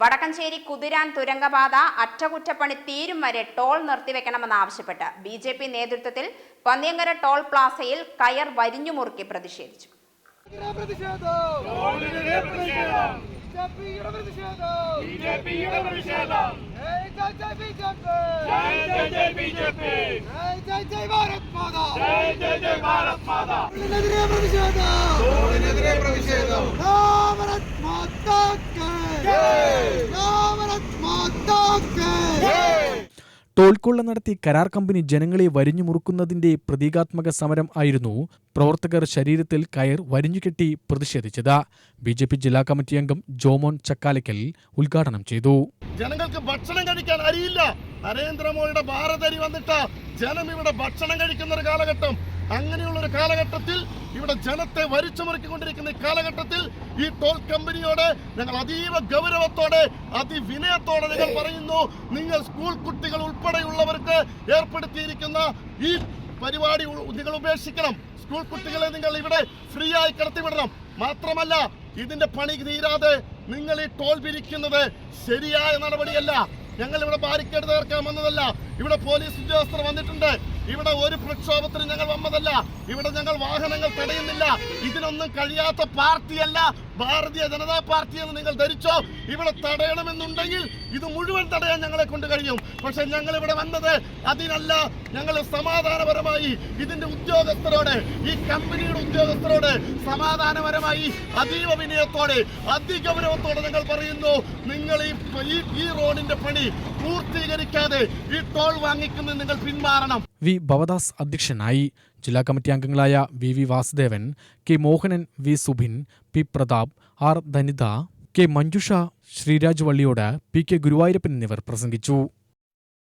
വടക്കഞ്ചേരി കുതിരാൻ തുരങ്കപാത അറ്റകുറ്റപ്പണി തീരും വരെ ടോൾ നിർത്തിവെക്കണമെന്നാവശ്യപ്പെട്ട് ബി ജെ പി നേതൃത്വത്തിൽ പന്നിയങ്കര ടോൾ പ്ലാസയിൽ കയർ വരിഞ്ഞുമുറുക്കി പ്രതിഷേധിച്ചു. പ്രതിഷേധം. ടോൾക്കൊള്ള നടത്തി കരാർ കമ്പനി ജനങ്ങളെ വരിഞ്ഞു മുറുക്കുന്നതിന്റെ പ്രതീകാത്മക സമരം ആയിരുന്നു പ്രവർത്തകർ ശരീരത്തിൽ കയർ വരിഞ്ഞുകെട്ടി പ്രതിഷേധിച്ചത്. ബി ജെ പി ജില്ലാ കമ്മിറ്റി അംഗം ജോമോൻ ചക്കാലയ്ക്കൽ ഉദ്ഘാടനം ചെയ്തു. ജനങ്ങൾക്ക് ഭക്ഷണം കഴിക്കാൻ അറിയില്ല നരേന്ദ്രമോദിയുടെ ഭാരതരി വന്നിട്ട് ജനം ഇവിടെ ഭക്ഷണം കഴിക്കുന്ന ഒരു കാലഘട്ടം. അങ്ങനെയുള്ള ഒരു കാലഘട്ടത്തിൽ ഇവിടെ ജനത്തെ വരിച്ചുമുറുക്കിക്കൊണ്ടിരിക്കുന്ന ഈ കാലഘട്ടത്തിൽ ഈ ടോൾ കമ്പനിയോട് ഞങ്ങൾ അതീവ ഗൗരവത്തോടെ അതിവിനയത്തോടെ നിങ്ങൾ പറയുന്നു നിങ്ങൾ സ്കൂൾ കുട്ടികൾ ഉൾപ്പെടെയുള്ളവർക്ക് ഏർപ്പെടുത്തിയിരിക്കുന്ന ഈ പരിപാടി നിങ്ങൾ ഉപേക്ഷിക്കണം. സ്കൂൾ കുട്ടികളെ നിങ്ങൾ ഇവിടെ ഫ്രീ ആയി കടത്തിവിടണം. മാത്രമല്ല ഇതിന്റെ പണി തീരാതെ നിങ്ങൾ ഈ ടോൾ പിരിക്കുന്നത് ശരിയായ നടപടിയല്ല. ഞങ്ങൾ ഇവിടെ ബാരിക്കേഡ് തകർക്കാൻ വന്നതല്ല. ഇവിടെ പോലീസ് ഉദ്യോഗസ്ഥർ വന്നിട്ടുണ്ട്. ഇവിടെ ഒരു പ്രക്ഷോഭത്തിന് ഞങ്ങൾ വന്നതല്ല. ഇവിടെ ഞങ്ങൾ വാഹനങ്ങൾ തടയുന്നില്ല. ഇതിനൊന്നും കഴിയാത്ത പാർട്ടിയല്ല ഭാരതീയ ജനതാ പാർട്ടി എന്ന് നിങ്ങൾ ധരിച്ചോ? ഇവിടെ തടയണമെന്നുണ്ടെങ്കിൽ ഇത് മുഴുവൻ തടയാൻ ഞങ്ങളെ കൊണ്ട് കഴിയും. പക്ഷെ ഞങ്ങൾ ഇവിടെ വന്നത് അതിനല്ല. ഞങ്ങൾ സമാധാനപരമായി ഇതിന്റെ ഉദ്യോഗസ്ഥരോട് ഈ കമ്പനിയുടെ ഉദ്യോഗസ്ഥരോട് സമാധാനപരമായി അതീവ വിനയത്തോടെ അതിഗൗരവത്തോടെ ഞങ്ങൾ പറയുന്നു നിങ്ങൾ ഈ ഈ- റോഡിന്റെ പണി പൂർത്തീകരിക്കാതെ ഈ ടോൾ നിങ്ങൾ വി. ഭവദാസ് അധ്യക്ഷനായി ജില്ലാ കമ്മിറ്റി അംഗങ്ങളായ V. V. Vasudevan K. Mohanan V. Subin P. Pratap R. Dhanitha K. Manjusha Sreeraj Valliyode P. K. Guruvayurappan എന്നിവർ പ്രസംഗിച്ചു.